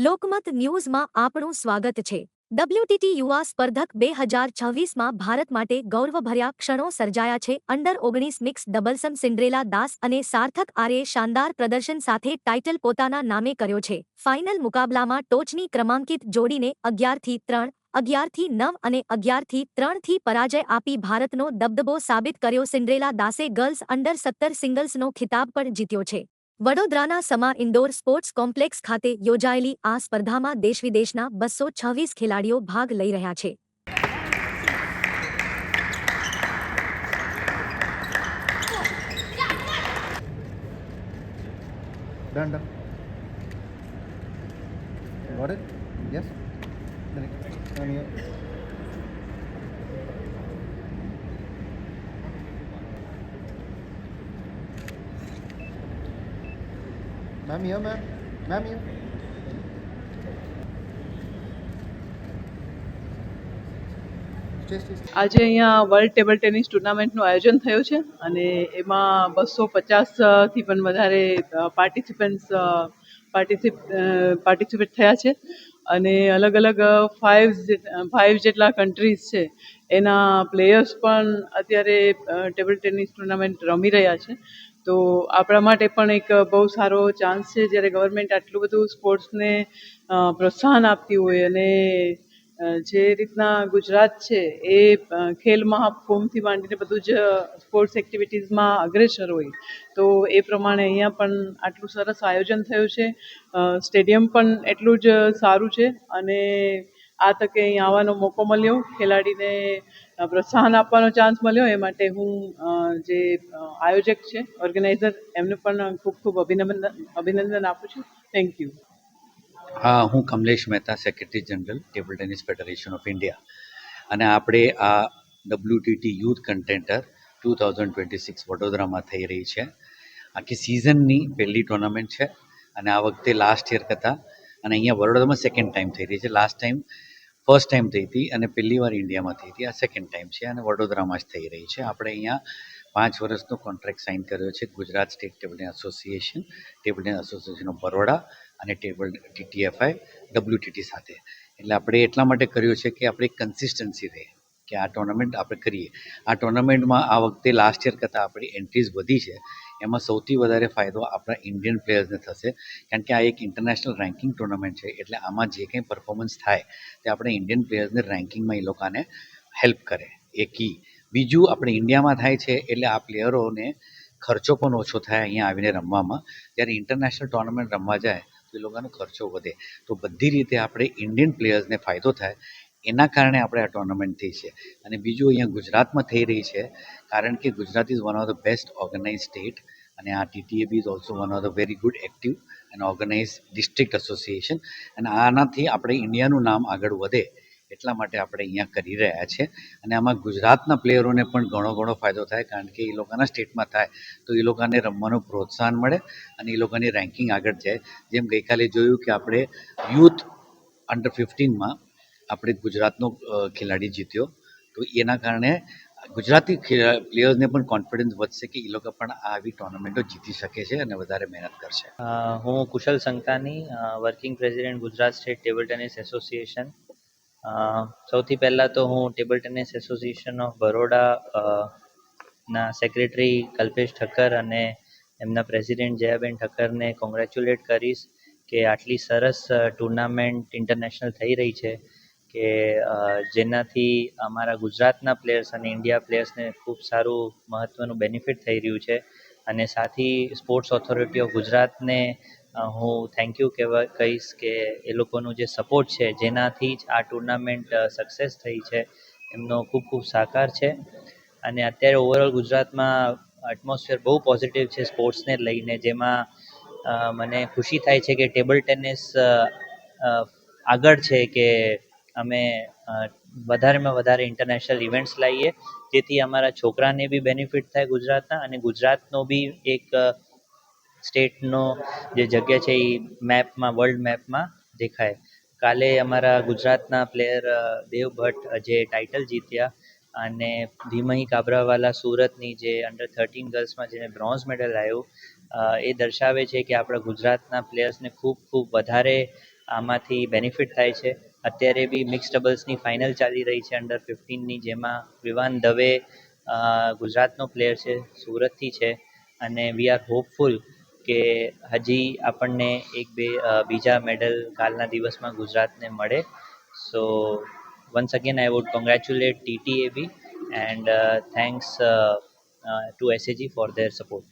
લોકમત ન્યૂઝમાં આપણું સ્વાગત છે. ડબ્લ્યુટીટી યુવા સ્પર્ધક બે હજાર છવ્વીસમાં ભારત માટે ગૌરવભર્યા ક્ષણો સર્જાયા છે. અંડર ઓગણીસ મિક્સ ડબલ્સમ સિન્ડ્રેલા દાસ અને સાર્થક આર્યે શાનદાર પ્રદર્શન સાથે ટાઇટલ પોતાના નામે કર્યો છે. ફાઇનલ મુકાબલામાં ટોચની ક્રમાંકિત જોડીને અગિયારથી ત્રણ, અગિયારથી નવ અને અગિયારથી ત્રણથી પરાજય આપી ભારતનો દબદબો સાબિત કર્યો. સિન્ડ્રેલા દાસે ગર્લ્સ અંડર સત્તર સિંગલ્સનો ખિતાબ પણ જીત્યો છે. વડોદરાના સમા ઇન્ડોર સ્પોર્ટ્સ કોમ્પ્લેક્સ ખાતે યોજાયેલી આ સ્પર્ધામાં દેશવિદેશના બસો છવ્વીસ ખેલાડીઓ ભાગ લઈ રહ્યા છે. Got it? Yes? Correct. Come. Ma'am here, ma'am. Ma'am here. આજે અહીંયા વર્લ્ડ ટેબલ ટેનિસ ટુર્નામેન્ટનું આયોજન થયું છે અને એમાં બસો પચાસથી પણ વધારે પાર્ટિસિપન્ટ્સ પાર્ટિસિપ પાર્ટિસિપેટ થયા છે અને અલગ અલગ ફાઇવ ફાઇવ જેટલા કન્ટ્રીઝ છે એના પ્લેયર્સ પણ અત્યારે ટેબલ ટેનિસ ટુર્નામેન્ટ રમી રહ્યા છે તો આપણા માટે પણ એક બહુ સારો ચાન્સ છે જ્યારે ગવર્મેન્ટ આટલું બધું સ્પોર્ટ્સને પ્રોત્સાહન આપતી હોય અને જે રીતના ગુજરાત છે એ ખેલ મહાકુંભથી માંડીને બધું જ સ્પોર્ટ્સ એક્ટિવિટીઝમાં અગ્રેસર હોય. તો એ પ્રમાણે અહીંયા પણ આટલું સરસ આયોજન થયું છે. સ્ટેડિયમ પણ એટલું જ સારું છે અને આ તકે અહીં આવવાનો મોકો મળ્યો. ખેલાડીને પ્રોત્સાહન આપવાનો ચાન્સ મળ્યો. એ માટે હું જે આયોજક છે ઓર્ગેનાઇઝર એમને પણ ખૂબ ખૂબ અભિનંદન અભિનંદન આપું છું. થેન્ક યુ હા, હું Kamlesh Mehta secretary general table tennis federation of India અને આપણે આ WTT youth contender two thousand twenty six વડોદરામાં થઈ રહી છે. આખી સિઝનની પહેલી ટુર્નામેન્ટ છે. અને આ વખતે લાસ્ટ યર કરતાં અને અહીંયા વડોદરામાં સેકન્ડ ટાઈમ થઈ રહી છે. લાસ્ટ ટાઈમ ફર્સ્ટ ટાઈમ થઈ હતી અને પહેલી વાર ઇન્ડિયામાં થઈ હતી. આ સેકન્ડ ટાઈમ છે અને વડોદરામાં જ થઈ રહી છે. આપણે અહીંયા પાંચ વર્ષનો કોન્ટ્રાક્ટ સાઇન કર્યો છે. Gujarat state table tennis association table tennis association of Baroda અને ટેબલ ટીટીએફઆઈ ડબ્લ્યુટીટી સાથે. એટલે આપણે એટલા માટે કર્યું છે કે આપણે કન્સિસ્ટન્સી રહે કે આ ટુર્નામેન્ટ આપણે કરીએ. આ ટુર્નામેન્ટમાં આ વખતે લાસ્ટ યર કરતાં આપણી એન્ટ્રીઝ વધી છે. એમાં સૌથી વધારે ફાયદો આપણા ઇન્ડિયન પ્લેયર્સને થશે. કારણ કે આ એક ઇન્ટરનેશનલ રેન્કિંગ ટુર્નામેન્ટ છે, એટલે આમાં જે કંઈ પરફોર્મન્સ થાય તે આપણે ઇન્ડિયન પ્લેયર્સને રેન્કિંગમાં એ લોકોને હેલ્પ કરે. એ કી બીજું આપણે ઇન્ડિયામાં થાય છે, એટલે આ પ્લેયરોને ખર્ચો પણ ઓછો થાય અહીંયા આવીને રમવામાં. જ્યારે ઇન્ટરનેશનલ ટુર્નામેન્ટ રમવા જાય તો એ લોકોનો ખર્ચો વધે. તો બધી રીતે આપણે ઇન્ડિયન પ્લેયર્સને ફાયદો થાય. એના કારણે આપણે આ ટુર્નામેન્ટ થઈ છે. અને બીજું અહીંયા ગુજરાતમાં થઈ રહી છે, કારણ કે Gujarat is one of the best organise state અને આ TTAB is also one of the very good active and organise district association અને આનાથી આપણે ઇન્ડિયાનું નામ આગળ વધે એટલા માટે આપણે અહીંયા કરી રહ્યા છે. અને આમાં ગુજરાતના પ્લેયરોને પણ ઘણો ઘણો ફાયદો થાય, કારણ કે એ લોકોના સ્ટેટમાં થાય, તો એ લોકોને રમવાનું પ્રોત્સાહન મળે અને એ લોકોની રેન્કિંગ આગળ જાય. જેમ ગઈકાલે જોયું કે આપણે યુથ અંડર ફિફ્ટીનમાં આપણે ગુજરાતનો ખેલાડી જીત્યો. તો એના કારણે ગુજરાતી પ્લેયર્સને પણ કોન્ફિડન્સ વધશે કે એ લોકો પણ આવી ટુર્નામેન્ટો જીતી શકે છે અને વધારે મહેનત કરશે. હું Kushal Sankani working president Gujarat state table tennis association સૌથી પહેલાં તો હું table tennis association of Baroda ના સેક્રેટરી કલ્પેશ ઠક્કર અને એમના પ્રેસિડેન્ટ જયાબેન ઠક્કરને કોંગ્રેચ્યુલેટ કરીશ કે આટલી સરસ ટુર્નામેન્ટ ઇન્ટરનેશનલ થઈ રહી છે. કે જેનાથી અમારા ગુજરાતના પ્લેયર્સ અને ઇન્ડિયા પ્લેયર્સને ખૂબ સારું મહત્ત્વનું બેનિફિટ થઈ રહ્યું છે. અને સાથી સ્પોર્ટ્સ ઓથોરિટી ઓફ ગુજરાતને હું થેન્ક યુ કહેવા, કહીશ કે એ લોકોનું જે સપોર્ટ છે, જેનાથી જ આ ટુર્નામેન્ટ સક્સેસ થઈ છે, એમનો ખૂબ ખૂબ સાકાર છે. અને અત્યારે ઓવરઓલ ગુજરાતમાં એટમોસ્ફિયર બહુ પોઝિટિવ છે સ્પોર્ટ્સને લઈને, જેમાં મને ખુશી થાય છે કે ટેબલ ટેનિસ આગળ છે કે અમે વધારેમાં વધારે ઇન્ટરનેશનલ ઇવેન્ટ્સ લાવીએ. જેથી અમારા છોકરાને બી બેનિફિટ થાય ગુજરાતના અને ગુજરાતનો બી એક સ્ટેટનો જે જગ્યા છે એ મેપમાં વર્લ્ડ મેપમાં દેખાય. કાલે અમારા ગુજરાતના પ્લેયર દેવ ભટ્ટ જે ટાઇટલ જીત્યા અને ધીમહી કાબરાવાલા સુરતની જે અંડર થર્ટીન ગર્લ્સમાં જેને બ્રોન્ઝ મેડલ આવ્યો એ દર્શાવે છે કે આપણા ગુજરાતના પ્લેયર્સને ખૂબ ખૂબ વધારે આમાંથી બેનિફિટ થાય છે. અત્યારે બી મિક્સ ડબલ્સની ફાઇનલ ચાલી રહી છે અંડર ફિફ્ટીનની જેમાં વિવાન દવે ગુજરાતનો પ્લેયર છે, સુરતથી છે. અને વી આર હોપફુલ કે હજી આપણને એક બે બીજા મેડલ કાલના દિવસમાં ગુજરાતને મળે. So once again I would congratulate TTAB and thanks to SAG for their support